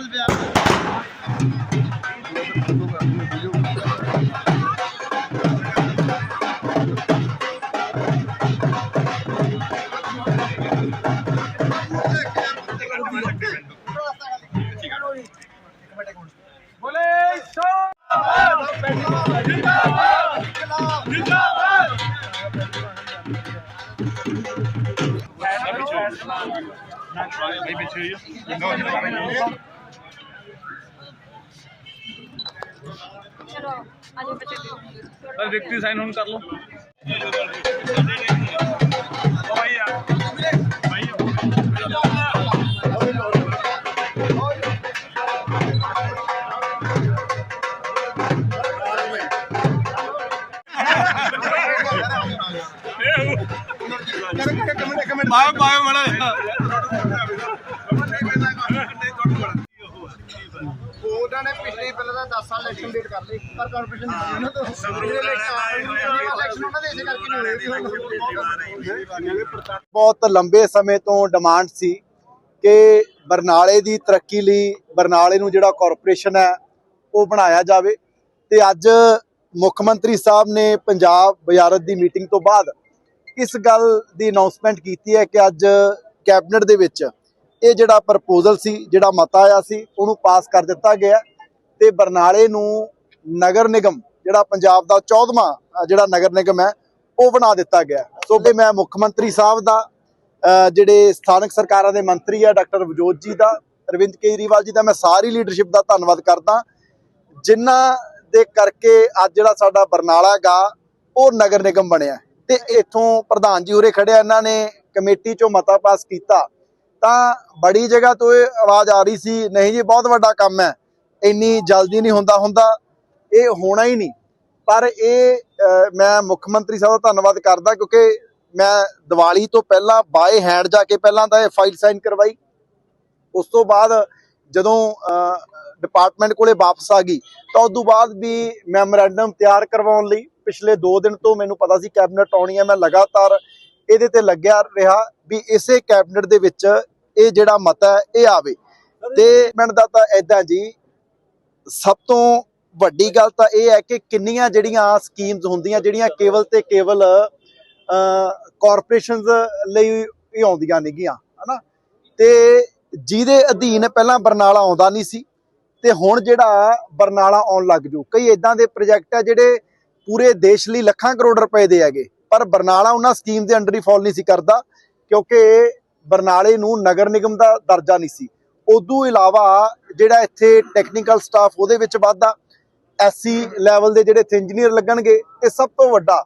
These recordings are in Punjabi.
Beas Beas Maybe two years. No, no, no, no. ਚਲੋ ਆਜੋ ਬੱਚੇ ਸਰ ਵਿਕਟਰੀ ਸਾਈਨ ਹੁਣ ਕਰ ਲਓ। ਬਾਏ ਬਾਏ ਮੜਾ 10 ਸਾਲ ਇਲੈਕਸ਼ਨ ਡੇਟ ਕਰ ਲਈ ਪਰ ਕਾਰਪੋਰੇਸ਼ਨ ਨਹੀਂ ਉਹਨਾਂ ਤੋਂ ਇਲੈਕਸ਼ਨ ਉਹਨਾਂ ਦੇ ਇਸੇ ਕਰਕੇ ਨਹੀਂ ਹੋਏ ਬਹੁਤ ਲੰਬੇ ਸਮੇਂ ਤੋਂ ਡਿਮਾਂਡ ਸੀ ਕਿ ਬਰਨਾਲੇ ਦੀ ਤਰੱਕੀ ਲਈ ਬਰਨਾਲੇ ਨੂੰ ਜਿਹੜਾ ਕਾਰਪੋਰੇਸ਼ਨ ਹੈ ਉਹ ਬਣਾਇਆ ਜਾਵੇ। ਤੇ ਅੱਜ ਮੁੱਖ ਮੰਤਰੀ ਸਾਹਿਬ ਨੇ ਪੰਜਾਬ ਵਜ਼ਾਰਤ ਦੀ ਮੀਟਿੰਗ ਤੋਂ ਬਾਅਦ ਇਸ ਗੱਲ ਦੀ ਅਨਾਉਂਸਮੈਂਟ ਕੀਤੀ ਹੈ ਕਿ ਅੱਜ ਕੈਬਨਿਟ ਦੇ ਵਿੱਚ ਇਹ ਜਿਹੜਾ ਪ੍ਰਪੋਜ਼ਲ ਸੀ ਜਿਹੜਾ ਮਤਾ ਆਇਆ ਸੀ ਉਹਨੂੰ ਪਾਸ ਕਰ ਦਿੱਤਾ ਗਿਆ ਤੇ ਬਰਨਾਲੇ ਨੂੰ ਨਗਰ ਨਿਗਮ ਜਿਹੜਾ ਪੰਜਾਬ ਦਾ 14ਵਾਂ ਜਿਹੜਾ ਨਗਰ ਨਿਗਮ ਹੈ, ਉਹ ਬਣਾ ਦਿੱਤਾ ਗਿਆ ਸੋ ਕਿ ਮੈਂ ਮੁੱਖ ਮੰਤਰੀ ਸਾਹਿਬ ਦਾ, ਅਹ, ਜਿਹੜੇ ਸਥਾਨਕ ਸਰਕਾਰਾਂ ਦੇ ਮੰਤਰੀ ਆ, ਡਾਕਟਰ ਵਜੋਤ ਜੀ ਦਾ, ਅਰਵਿੰਦ ਕੇਜਰੀਵਾਲ ਜੀ ਦਾ, ਮੈਂ ਸਾਰੀ ਲੀਡਰਸ਼ਿਪ ਦਾ ਧੰਨਵਾਦ ਕਰਦਾ। ਜਿਨ੍ਹਾਂ ਦੇ ਕਰਕੇ ਅੱਜ ਜਿਹੜਾ ਸਾਡਾ ਬਰਨਾਲਾ ਗਾ ਉਹ ਨਗਰ ਨਿਗਮ ਬਣਿਆ ਤੇ ਇੱਥੋਂ ਪ੍ਰਧਾਨ ਜੀ ਉਰੇ ਖੜਿਆ ਇਹਨਾਂ ਨੇ ਕਮੇਟੀ ਚੋਂ ਮਤਾ ਪਾਸ ਕੀਤਾ। ਤਾਂ ਬੜੀ ਜਗ੍ਹਾ ਤੋਂ ਇਹ ਆਵਾਜ਼ ਆ ਰਹੀ ਸੀ, ਨਹੀਂ ਜੀ, ਬਹੁਤ ਵੱਡਾ ਕੰਮ ਹੈ। ਇੰਨੀ ਜਲਦੀ ਨਹੀਂ ਹੁੰਦਾ ਹੁੰਦਾ। ਇਹ ਹੋਣਾ ਹੀ ਨਹੀਂ। ਪਰ ਇਹ ਮੈਂ ਮੁੱਖ ਮੰਤਰੀ ਸਾਹਿਬ ਦਾ ਧੰਨਵਾਦ ਕਰਦਾ ਕਿਉਂਕਿ ਮੈਂ ਦੀਵਾਲੀ ਤੋਂ ਪਹਿਲਾਂ ਬਾਏ ਹੈਂਡ ਜਾ ਕੇ ਪਹਿਲਾਂ ਤਾਂ ਇਹ ਫਾਈਲ ਸਾਈਨ ਕਰਵਾਈ। ਉਸ ਤੋਂ ਬਾਅਦ ਜਦੋਂ ਡਿਪਾਰਟਮੈਂਟ ਕੋਲੇ ਵਾਪਸ ਆ ਗਈ ਤਾਂ ਉਸ ਤੋਂ ਬਾਅਦ ਵੀ ਮੈਮੋਰੈਂਡਮ ਤਿਆਰ ਕਰਵਾਉਣ ਲਈ ਪਿਛਲੇ 2 ਦਿਨ ਤੋਂ ਮੈਨੂੰ ਪਤਾ ਸੀ ਕੈਬਨਿਟ ਆਉਣੀ ਹੈ ਮੈਂ ਲਗਾਤਾਰ ਇਹਦੇ ਤੇ ਲੱਗਿਆ ਰਿਹਾ ਵੀ ਇਸੇ ਕੈਬਨਿਟ ਦੇ ਵਿੱਚ ਇਹ ਜਿਹੜਾ ਮਤਾ ਹੈ ਇਹ ਆਵੇ। ਤੇ ਮਿੰਟ ਦਾ ਤਾਂ ਐਦਾਂ ਜੀ ਸਭ ਤੋਂ ਵੱਡੀ ਗੱਲ ਤਾਂ ਇਹ ਹੈ ਕਿ ਕਿੰਨੀਆਂ ਜਿਹੜੀਆਂ ਸਕੀਮਸ ਹੁੰਦੀਆਂ, ਜਿਹੜੀਆਂ ਕੇਵਲ ਤੇ ਕੇਵਲ ਕਾਰਪੋਰੇਸ਼ਨਸ ਲਈ ਹੀ ਆਉਂਦੀਆਂ ਨੇਗੀਆਂ, ਹਨਾ? ਤੇ ਜਿਹਦੇ ਅਧੀਨ ਪਹਿਲਾਂ ਬਰਨਾਲਾ ਆਉਂਦਾ ਨਹੀਂ ਸੀ, ਤੇ ਹੁਣ ਜਿਹੜਾ ਬਰਨਾਲਾ ਆਉਣ ਲੱਗ ਜੂ। ਕਈ ਇਦਾਂ ਦੇ ਪ੍ਰੋਜੈਕਟ ਆ ਜਿਹੜੇ ਪੂਰੇ ਦੇਸ਼ ਲਈ ਲੱਖਾਂ ਕਰੋੜ ਰੁਪਏ ਦੇ ਹੈਗੇ, ਪਰ ਬਰਨਾਲਾ ਉਹਨਾਂ ਸਕੀਮ ਦੇ ਅੰਡਰ ਹੀ ਫਾਲ ਨਹੀਂ ਸੀ ਕਰਦਾ, ਕਿਉਂਕਿ ਬਰਨਾਲੇ ਨੂੰ ਨਗਰ ਨਿਗਮ ਦਾ ਦਰਜਾ ਨਹੀਂ ਸੀ। ਉਦੋਂ ਇਲਾਵਾ ਜਿਹੜਾ ਇੱਥੇ ਟੈਕਨੀਕਲ ਸਟਾਫ ਉਹਦੇ ਵਿੱਚ ਵਾਧਾ ਐਸਸੀ ਲੈਵਲ ਦੇ ਜਿਹੜੇ ਇੱਥੇ ਇੰਜੀਨੀਅਰ ਲੱਗਣਗੇ ਤੇ ਸਭ ਤੋਂ ਵੱਡਾ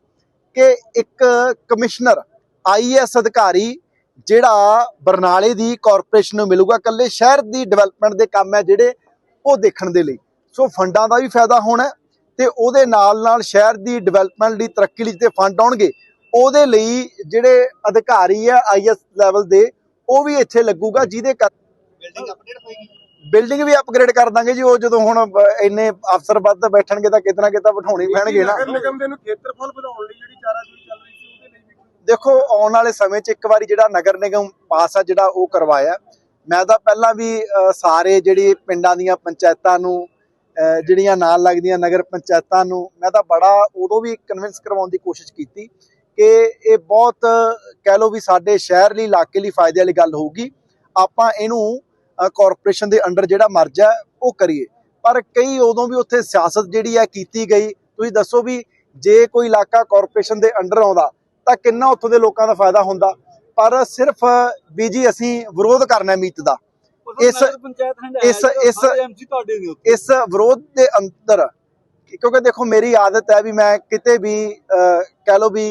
ਕਿ ਇੱਕ ਕਮਿਸ਼ਨਰ ਆਈਐਸ ਅਧਿਕਾਰੀ ਜਿਹੜਾ ਬਰਨਾਲੇ ਦੀ ਕਾਰਪੋਰੇਸ਼ਨ ਨੂੰ ਮਿਲੂਗਾ, ਇਕੱਲੇ ਸ਼ਹਿਰ ਦੀ ਡਿਵੈਲਪਮੈਂਟ ਦੇ ਕੰਮ ਹੈ ਜਿਹੜੇ ਉਹ ਦੇਖਣ ਦੇ ਲਈ। ਸੋ ਫੰਡਾਂ ਦਾ ਵੀ ਫਾਇਦਾ ਹੋਣਾ ਹੈ ਤੇ ਉਹਦੇ ਨਾਲ ਨਾਲ ਸ਼ਹਿਰ ਦੀ ਡਿਵੈਲਪਮੈਂਟ ਲਈ ਤਰੱਕੀ ਲਈ ਤੇ ਫੰਡ ਆਉਣਗੇ, ਉਹਦੇ ਲਈ ਜਿਹੜੇ ਅਧਿਕਾਰੀ ਆ ਆਈਐਸ ਲੈਵਲ ਦੇ, ਉਹ ਵੀ ਇੱਥੇ ਲੱਗੂਗਾ, ਜਿਹਦੇ ਕਰ ਬਿਲਡਿੰਗ ਅਪਡੇਟ ਹੋਏਗੀ? ਬਿਲਡਿੰਗ ਵੀ ਅਪਗ੍ਰੇਡ ਕਰ ਦਾਂਗੇ ਜੀ ਉਹ ਜਦੋਂ ਹੁਣ ਇੰਨੇ ਅਫਸਰ ਵੱਧ ਬੈਠਣਗੇ ਤਾਂ ਕਿਤਨਾ ਕਿਤਾ ਬਿਠਾਉਣੇ ਪੈਣਗੇ ਨਾ। ਨਗਰ ਨਿਗਮ ਦੇ ਨੂੰ ਖੇਤਰਫਲ ਵਧਾਉਣ ਲਈ ਜਿਹੜੀ ਚਾਰਾਜੋਈ ਚੱਲ ਰਹੀ ਸੀ ਉਹਦੇ ਲਈ ਵੀ ਕੋਈ ਦੇਖੋ ਆਉਣ ਵਾਲੇ ਸਮੇਂ 'ਚ ਇੱਕ ਵਾਰੀ ਜਿਹੜਾ ਨਗਰ ਨਿਗਮ ਪਾਸ ਆ ਜਿਹੜਾ ਉਹ ਕਰਵਾਇਆ। ਮੈਂ ਤਾਂ ਪਹਿਲਾਂ ਵੀ ਸਾਰੇ ਜਿਹੜੀ ਪਿੰਡਾਂ ਦੀਆਂ ਪੰਚਾਇਤਾਂ ਨੂੰ ਜਿਹੜੀਆਂ ਨਾਲ ਲੱਗਦੀਆਂ ਨਗਰ ਪੰਚਾਇਤਾਂ ਨੂੰ ਮੈਂ ਤਾਂ ਬੜਾ ਉਦੋਂ ਵੀ ਕਨਵਿੰਸ ਕਰਵਾਉਣ ਦੀ ਕੋਸ਼ਿਸ਼ ਕੀਤੀ ਕਿ ਇਹ ਬਹੁਤ ਕਹਿ ਲਓ ਵੀ ਸਾਡੇ ਸ਼ਹਿਰ ਲਈ ਇਲਾਕੇ ਲਈ ਫਾਇਦੇ ਵਾਲੀ ਗੱਲ ਹੋਊਗੀ। ਆਪਾਂ ਇਹਨੂੰ ਕਾਰਪੋਰੇਸ਼ਨ ਦੇ ਅੰਡਰ ਜਿਹੜਾ ਮਰਜ਼ ਹੈ ਉਹ ਕਰੀਏ। ਪਰ ਕਈ ਉਦੋਂ ਵੀ ਉੱਥੇ ਸਿਆਸਤ ਜਿਹੜੀ ਹੈ ਕੀਤੀ ਗਈ। ਤੁਸੀਂ ਦੱਸੋ ਵੀ ਜੇ ਕੋਈ ਇਲਾਕਾ ਕਾਰਪੋਰੇਸ਼ਨ ਦੇ ਅੰਡਰ ਆਉਂਦਾ ਤਾਂ ਕਿੰਨਾ ਉੱਥੋਂ ਦੇ ਲੋਕਾਂ ਦਾ ਫਾਇਦਾ ਹੁੰਦਾ? ਪਰ ਸਿਰਫ ਵੀ ਜੀ ਅਸੀਂ ਵਿਰੋਧ ਕਰਨਾ ਮੀਤ ਦਾ। ਇਸ ਇਸ ਇਸ ਇਸ ਵਿਰੋਧ ਦੇ ਅੰਦਰ ਕਿਉਂਕਿ ਦੇਖੋ ਮੇਰੀ ਆਦਤ ਹੈ ਵੀ ਮੈਂ ਕਿਤੇ ਵੀ ਕਹਿ ਲਓ ਵੀ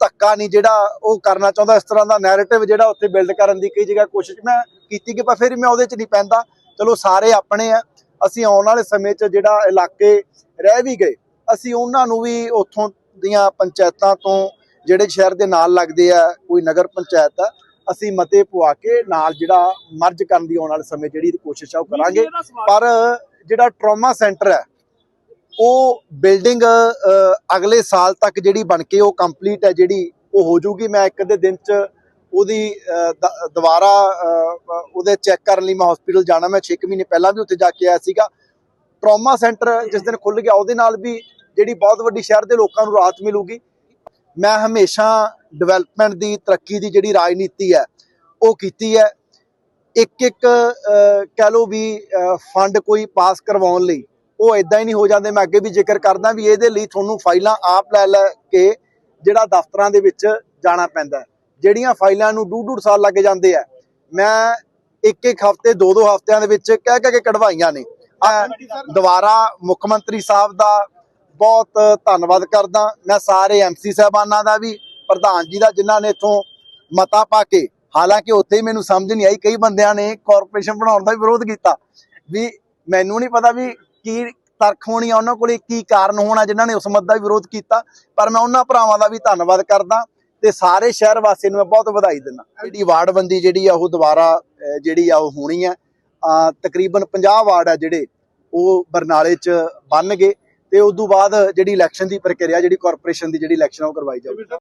ਧੱਕਾ ਨਹੀਂ ਜਿਹੜਾ ਉਹ ਕਰਨਾ ਚਾਹੁੰਦਾ ਇਸ ਤਰ੍ਹਾਂ ਦਾ ਨੈਰੇਟਿਵ ਜਿਹੜਾ ਉੱਥੇ ਬਿਲਡ ਕਰਨ ਦੀ ਕਈ ਜਗ੍ਹਾ ਕੋਸ਼ਿਸ਼ ਮੈਂ ਕੀਤੀ ਕਿ ਪਰ ਫਿਰ ਮੈਂ ਉਹਦੇ 'ਚ ਨਹੀਂ ਪੈਂਦਾ। ਚਲੋ ਸਾਰੇ ਆਪਣੇ ਆ ਅਸੀਂ ਆਉਣ ਵਾਲੇ ਸਮੇਂ 'ਚ ਜਿਹੜਾ ਇਲਾਕੇ ਰਹਿ ਵੀ ਗਏ ਅਸੀਂ ਉਹਨਾਂ ਨੂੰ ਵੀ ਉੱਥੋਂ ਦੀਆਂ ਪੰਚਾਇਤਾਂ ਤੋਂ ਜਿਹੜੇ ਸ਼ਹਿਰ ਦੇ ਨਾਲ ਲੱਗਦੇ ਆ ਕੋਈ ਨਗਰ ਪੰਚਾਇਤ ਆ ਅਸੀਂ ਮਤੇ ਪਵਾ ਕੇ ਨਾਲ ਜਿਹੜਾ ਮਰਜ ਕਰਨ ਦੀ ਆਉਣ ਵਾਲੇ ਸਮੇਂ ਜਿਹੜੀ ਕੋਸ਼ਿਸ਼ ਆ ਉਹ ਕਰਾਂਗੇ। ਪਰ ਜਿਹੜਾ ਟਰਾਮਾ ਸੈਂਟਰ ਹੈ ਉਹ ਬਿਲਡਿੰਗ ਅਗਲੇ ਸਾਲ ਤੱਕ ਜਿਹੜੀ ਬਣ ਕੇ ਉਹ ਕੰਪਲੀਟ ਹੈ, ਜਿਹੜੀ ਉਹ ਹੋ ਜਾਊਗੀ। ਮੈਂ ਇੱਕ ਦੇ ਦਿਨ ਚ ਉਹਦੀ ਦ- ਦੁਬਾਰਾ ਉਹਦੇ ਚੈੱਕ ਕਰਨ ਲਈ ਮੈਂ ਹਸਪੀਟਲ ਜਾਣਾ। ਮੈਂ 6 ਮਹੀਨੇ ਪਹਿਲਾਂ ਵੀ ਉੱਥੇ ਜਾ ਕੇ ਆਇਆ ਸੀਗਾ। ਟਰਾਮਾ ਸੈਂਟਰ ਜਿਸ ਦਿਨ ਖੁੱਲ ਗਿਆ, ਉਹਦੇ ਨਾਲ ਵੀ ਜਿਹੜੀ ਬਹੁਤ ਵੱਡੀ ਸ਼ਹਿਰ ਦੇ ਲੋਕਾਂ ਨੂੰ ਰਾਹਤ ਮਿਲੂਗੀ। ਮੈਂ ਹਮੇਸ਼ਾ ਡਿਵੈਲਪਮੈਂਟ ਦੀ, ਤਰੱਕੀ ਦੀ ਜਿਹੜੀ ਰਾਜਨੀਤੀ ਹੈ, ਉਹ ਕੀਤੀ ਹੈ। ਇੱਕ ਇੱਕ ਕਹਿ ਲਓ ਵੀ ਫੰਡ ਕੋਈ ਪਾਸ ਕਰਵਾਉਣ ਲਈ ਉਹ ਇਦਾਂ ਹੀ ਨਹੀਂ ਹੋ ਜਾਂਦੇ, ਮੈਂ ਅੱਗੇ ਵੀ ਜ਼ਿਕਰ ਕਰਦਾ ਵੀ ਇਹਦੇ ਲਈ ਤੁਹਾਨੂੰ ਫਾਈਲਾਂ ਆਪ ਲੈ ਲੈ ਕੇ ਜਿਹੜਾ ਦਫ਼ਤਰਾਂ ਦੇ ਵਿੱਚ ਜਾਣਾ ਪੈਂਦਾ ਜਿਹੜੀਆਂ ਫਾਈਲਾਂ ਨੂੰ ਡੂਢ ਡੂਢ ਸਾਲ ਲੱਗ ਜਾਂਦੇ ਆ। ਮੈਂ ਇੱਕ ਇੱਕ ਹਫ਼ਤੇ ਦੋ ਦੋ ਹਫ਼ਤਿਆਂ ਦੇ ਵਿੱਚ ਕਹਿ ਕਹਿ ਕੇ ਕਢਵਾਈਆਂ ਨੇ। ਦੁਬਾਰਾ ਮੁੱਖ ਮੰਤਰੀ ਸਾਹਿਬ ਦਾ ਬਹੁਤ ਧੰਨਵਾਦ ਕਰਦਾ। ਮੈਂ ਸਾਰੇ ਐਮਸੀ ਸਾਹਿਬਾਨਾਂ ਦਾ ਵੀ, ਪ੍ਰਧਾਨ ਜੀ ਦਾ, ਜਿਨ੍ਹਾਂ ਨੇ ਇਥੋਂ ਮਤਾ ਪਾ ਕੇ, ਹਾਲਾਂਕਿ ਉੱਥੇ ਹੀ ਮੈਨੂੰ ਸਮਝ ਨਹੀਂ ਆਈ, ਕਈ ਬੰਦਿਆਂ ਨੇ ਕਾਰਪੋਰੇਸ਼ਨ ਬਣਾਉਣ ਦਾ ਵੀ ਵਿਰੋਧ ਕੀਤਾ। ਵੀ ਮੈਨੂੰ ਨਹੀਂ ਪਤਾ ਵੀ ਕੀ ਤਰਕ ਹੋਣੀ ਆ ਉਹਨਾਂ ਕੋਲੇ ਕੀ ਕਾਰਨ ਹੋਣਾ ਜਿਨ੍ਹਾਂ ਨੇ ਉਸ ਮਤ ਦਾ ਵਿਰੋਧ ਕੀਤਾ। ਪਰ ਮੈਂ ਉਹਨਾਂ ਭਰਾਵਾਂ ਦਾ ਵੀ ਧੰਨਵਾਦ ਕਰਦਾ ਤੇ ਸਾਰੇ ਸ਼ਹਿਰ ਵਾਸੀਆਂ ਨੂੰ ਮੈਂ ਬਹੁਤ ਵਧਾਈ ਦਿੰਦਾ। ਜਿਹੜੀ ਵਾਰਡਬੰਦੀ ਜਿਹੜੀ ਆ ਉਹ ਦੁਬਾਰਾ ਜਿਹੜੀ ਆ ਉਹ ਹੋਣੀ ਆ। ਅਹ, ਤਕਰੀਬਨ 50 ਵਾਰਡ ਆ ਜਿਹੜੇ ਉਹ ਬਰਨਾਲੇ 'ਚ ਬਣ ਗਏ ਤੇ ਉਸ ਤੋਂ ਬਾਅਦ ਜਿਹੜੀ ਇਲੈਕਸ਼ਨ ਦੀ ਪ੍ਰਕਿਰਿਆ ਜਿਹੜੀ ਕਾਰਪੋਰੇਸ਼ਨ ਦੀ ਜਿਹੜੀ ਇਲੈਕਸ਼ਨ ਉਹ ਕਰਵਾਈ ਜਾਊਗੀ